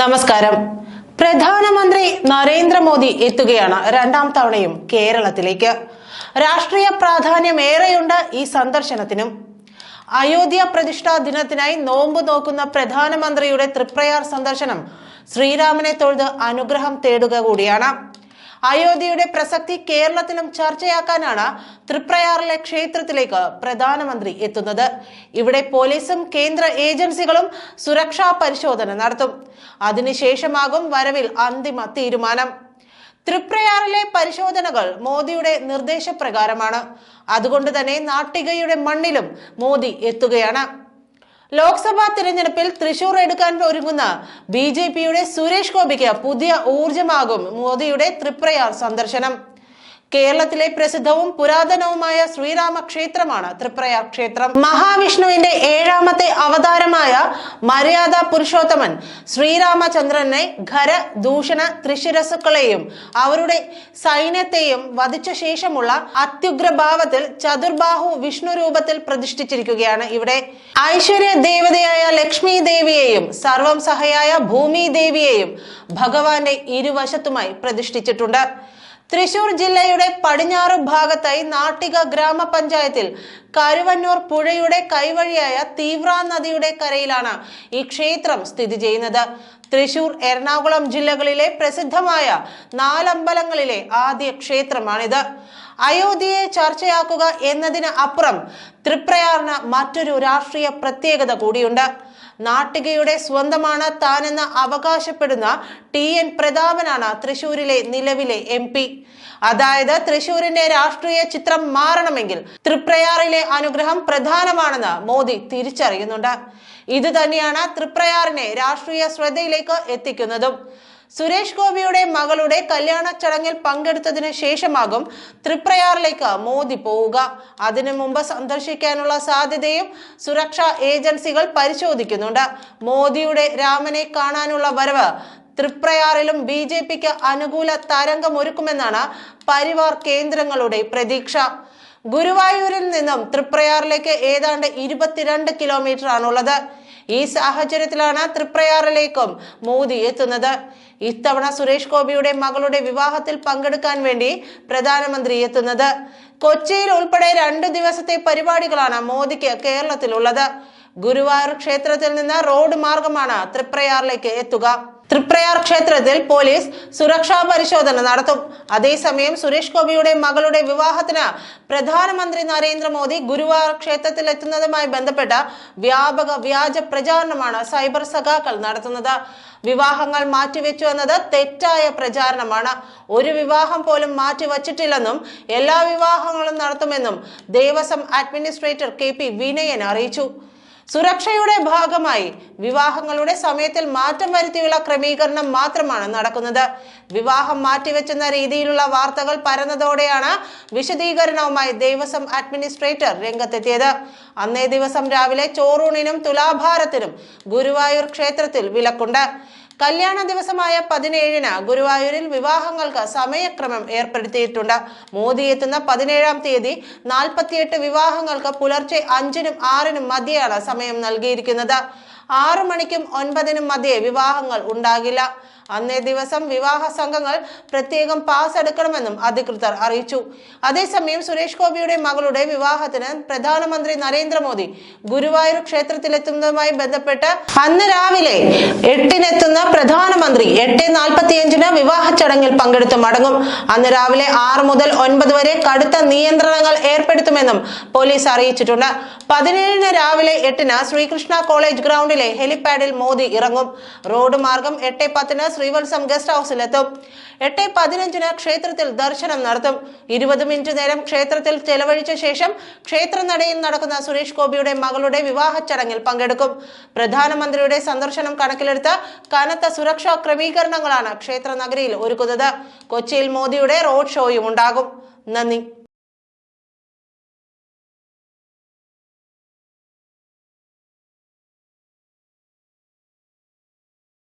നമസ്കാരം. പ്രധാനമന്ത്രി നരേന്ദ്രമോദി എത്തുകയാണ് രണ്ടാം തവണയും കേരളത്തിലേക്ക്. രാഷ്ട്രീയ പ്രാധാന്യം ഏറെയുണ്ട് ഈ സന്ദർശനത്തിനും. അയോധ്യ പ്രതിഷ്ഠാ ദിനത്തിനായി നോമ്പ് നോക്കുന്ന പ്രധാനമന്ത്രിയുടെ തൃപ്രയാർ സന്ദർശനം ശ്രീരാമനെ തൊഴുത് അനുഗ്രഹം തേടുക കൂടിയാണ്. അയോധ്യയുടെ പ്രസക്തി കേരളത്തിലും ചർച്ചയാക്കാനാണ് തൃപ്രയാറിലെ ക്ഷേത്രത്തിലേക്ക് പ്രധാനമന്ത്രി എത്തുന്നത്. ഇവിടെ പോലീസും കേന്ദ്ര ഏജൻസികളും സുരക്ഷാ പരിശോധന നടത്തും. അതിനുശേഷമാകും വരവിൽ അന്തിമ തീരുമാനം. തൃപ്രയാറിലെ പരിശോധനകൾ മോദിയുടെ നിർദ്ദേശപ്രകാരമാണ്. അതുകൊണ്ട് തന്നെ നാട്ടികയുടെ മണ്ണിലും മോദി എത്തുകയാണ്. ലോക്സഭാ തിരഞ്ഞെടുപ്പിൽ തൃശൂർ എടുക്കാൻ ഒരുങ്ങുന്ന ബി ജെ പിയുടെ സുരേഷ് ഗോപിക്ക് പുതിയ ഊർജമാകും മോദിയുടെ ത്രിപ്രയാർ സന്ദർശനം. കേരളത്തിലെ പ്രസിദ്ധവും പുരാതനവുമായ ശ്രീരാമ ക്ഷേത്രമാണ് തൃപ്രയാർ ക്ഷേത്രം. മഹാവിഷ്ണുവിന്റെ ഏഴാമത്തെ അവതാരമായ മര്യാദ പുരുഷോത്തമൻ ശ്രീരാമചന്ദ്രനെ ഖര ദൂഷണ ത്രിശിരസുക്കളെയും അവരുടെ സൈന്യത്തെയും വധിച്ച ശേഷമുള്ള അത്യുഗ്രഭാവത്തിൽ ചതുർബാഹു വിഷ്ണു രൂപത്തിൽ പ്രതിഷ്ഠിച്ചിരിക്കുകയാണ് ഇവിടെ. ഐശ്വര്യ ദേവതയായ ലക്ഷ്മി ദേവിയെയും സർവം സഹയായ ഭൂമി ദേവിയെയും ഭഗവാന്റെ ഇരുവശത്തുമായി പ്രതിഷ്ഠിച്ചിട്ടുണ്ട്. തൃശൂർ ജില്ലയുടെ പടിഞ്ഞാറ് ഭാഗത്തായി നാട്ടിക ഗ്രാമപഞ്ചായത്തിൽ കരുവന്നൂർ പുഴയുടെ കൈവഴിയായ തീവ്ര നദിയുടെ കരയിലാണ് ഈ ക്ഷേത്രം സ്ഥിതി ചെയ്യുന്നത്. തൃശൂർ എറണാകുളം ജില്ലകളിലെ പ്രസിദ്ധമായ നാലമ്പലങ്ങളിലെ ആദ്യ ക്ഷേത്രമാണിത്. അയോധ്യയെ ചർച്ചയാക്കുക എന്നതിന് അപ്പുറം തൃപ്രയാറിന് മറ്റൊരു രാഷ്ട്രീയ പ്രത്യേകത കൂടിയുണ്ട്. നാട്ടികയുടെ സ്വന്തമാണ് താനെന്ന് അവകാശപ്പെടുന്ന ടി എൻ പ്രതാപനാണ് തൃശൂരിലെ നിലവിലെ എം പി. അതായത് തൃശൂരിന്റെ രാഷ്ട്രീയ ചിത്രം മാറണമെങ്കിൽ തൃപ്രയാറിലെ അനുഗ്രഹം പ്രധാനമാണെന്ന് മോദി തിരിച്ചറിയുന്നുണ്ട്. ഇത് തന്നെയാണ് തൃപ്രയാറിനെ രാഷ്ട്രീയ ശ്രദ്ധയിലേക്ക് എത്തിക്കുന്നതും. സുരേഷ് ഗോപിയുടെ മകളുടെ കല്യാണ ചടങ്ങിൽ പങ്കെടുത്തതിനു ശേഷമാകും തൃപ്രയാറിലേക്ക് മോദി പോവുക. അതിനു മുമ്പ് സന്ദർശിക്കാനുള്ള സാധ്യതയും സുരക്ഷാ ഏജൻസികൾ പരിശോധിക്കുന്നുണ്ട്. മോദിയുടെ രാമനെ കാണാനുള്ള വരവ് തൃപ്രയാറിലും ബി ജെ പിക്ക് അനുകൂല തരംഗമൊരുക്കുമെന്നാണ് പരിവാർ കേന്ദ്രങ്ങളുടെ പ്രതീക്ഷ. ഗുരുവായൂരിൽ നിന്നും തൃപ്രയാറിലേക്ക് ഏതാണ്ട് ഇരുപത്തിരണ്ട് കിലോമീറ്റർ ആണുള്ളത് ഈ സാഹചര്യത്തിലാണ് തൃപ്രയാറിലേക്കും മോദി എത്തുന്നത്. ഇത്തവണ സുരേഷ് ഗോപിയുടെ മകളുടെ വിവാഹത്തിൽ പങ്കെടുക്കാൻ വേണ്ടി പ്രധാനമന്ത്രി എത്തുന്നത്. കൊച്ചിയിൽ ഉൾപ്പെടെ രണ്ട് ദിവസത്തെ പരിപാടികളാണ് മോദിക്ക് കേരളത്തിലുള്ളത്. ഗുരുവായൂർ ക്ഷേത്രത്തിൽ നിന്ന് റോഡ് മാർഗമാണ് തൃപ്രയാറിലേക്ക് എത്തുക. തൃപ്രയാർ ക്ഷേത്രത്തിൽ പോലീസ് സുരക്ഷാ പരിശോധന നടത്തും. അതേസമയം സുരേഷ് ഗോപിയുടെ മകളുടെ വിവാഹത്തിന് പ്രധാനമന്ത്രി നരേന്ദ്രമോദി ഗുരുവായൂർ ക്ഷേത്രത്തിൽ എത്തുന്നതുമായി ബന്ധപ്പെട്ട വ്യാപക വ്യാജ പ്രചാരണമാണ് സൈബർ സഖാക്കൾ നടത്തുന്നത്. വിവാഹങ്ങൾ മാറ്റിവെച്ചു എന്നത് തെറ്റായ പ്രചാരണമാണ്. ഒരു വിവാഹം പോലും മാറ്റിവച്ചിട്ടില്ലെന്നും എല്ലാ വിവാഹങ്ങളും നടത്തുമെന്നും Devaswom administrator K P Vinayan അറിയിച്ചു. സുരക്ഷയുടെ ഭാഗമായി വിവാഹങ്ങളുടെ സമയത്തിൽ മാറ്റം വരുത്തിയുള്ള ക്രമീകരണം മാത്രമാണ് നടക്കുന്നത്. വിവാഹം മാറ്റിവെച്ചെന്ന രീതിയിലുള്ള വാർത്തകൾ പരന്നതോടെയാണ് വിശദീകരണവുമായി ദേവസ്വം അഡ്മിനിസ്ട്രേറ്റർ രംഗത്തെത്തിയത്. അന്നേ ദിവസം രാവിലെ ചോറൂണിനും തുലാഭാരത്തിനും ഗുരുവായൂർ ക്ഷേത്രത്തിൽ വിലക്കുണ്ട്. കല്യാണ ദിവസമായ പതിനേഴിന് ഗുരുവായൂരിൽ വിവാഹങ്ങൾക്ക് സമയക്രമം ഏർപ്പെടുത്തിയിട്ടുണ്ട്. മോദി എത്തുന്ന പതിനേഴാം തീയതി നാൽപ്പത്തിയെട്ട് വിവാഹങ്ങൾക്ക് പുലർച്ചെ അഞ്ചിനും ആറിനും മധ്യയാണ് സമയം നൽകിയിരിക്കുന്നത്. ആറു മണിക്കും ഒൻപതിനും മധ്യേ വിവാഹങ്ങൾ ഉണ്ടാകില്ല. അന്നേ ദിവസം വിവാഹ സംഘങ്ങൾ പ്രത്യേകം പാസ് എടുക്കണമെന്നും അധികൃതർ അറിയിച്ചു. അതേസമയം സുരേഷ് ഗോപിയുടെ മകളുടെ വിവാഹത്തിന് പ്രധാനമന്ത്രി നരേന്ദ്രമോദി ഗുരുവായൂർ ക്ഷേത്രത്തിലെത്തുന്നതുമായി ബന്ധപ്പെട്ട് അന്ന് രാവിലെ എട്ടിനെത്തുന്ന പ്രധാനമന്ത്രി എട്ട് നാൽപ്പത്തിയഞ്ചിന് വിവാഹ ചടങ്ങിൽ പങ്കെടുത്ത് മടങ്ങും. അന്ന് രാവിലെ ആറ് മുതൽ ഒൻപത് വരെ കടുത്ത നിയന്ത്രണങ്ങൾ ഏർപ്പെടുത്തുമെന്നും പോലീസ് അറിയിച്ചിട്ടുണ്ട്. പതിനേഴിന് രാവിലെ എട്ടിന് ശ്രീകൃഷ്ണ കോളേജ് ഗ്രൗണ്ടിലെ ഹെലിപാഡിൽ മോദി ഇറങ്ങും. റോഡ് മാർഗം എട്ട് പത്തിന് ശ്രീവത്സം ഗസ്റ്റ് ഹൗസിലെത്തും. എട്ട് പതിനഞ്ചിന് ക്ഷേത്രത്തിൽ ദർശനം നടത്തും. ഇരുപത് മിനിറ്റ് നേരം ക്ഷേത്രത്തിൽ ചെലവഴിച്ച ശേഷം ക്ഷേത്ര നടയിൽ നടക്കുന്ന സുരേഷ് ഗോപിയുടെ മകളുടെ വിവാഹ ചടങ്ങിൽ പങ്കെടുക്കും. പ്രധാനമന്ത്രിയുടെ സന്ദർശനം കണക്കിലെടുത്ത് കനത്ത സുരക്ഷാ ക്രമീകരണങ്ങളാണ് ക്ഷേത്ര നഗരിയിൽ ഒരുക്കുന്നത്. കൊച്ചിയിൽ മോദിയുടെ റോഡ് ഷോയും ഉണ്ടാകും. നന്ദി.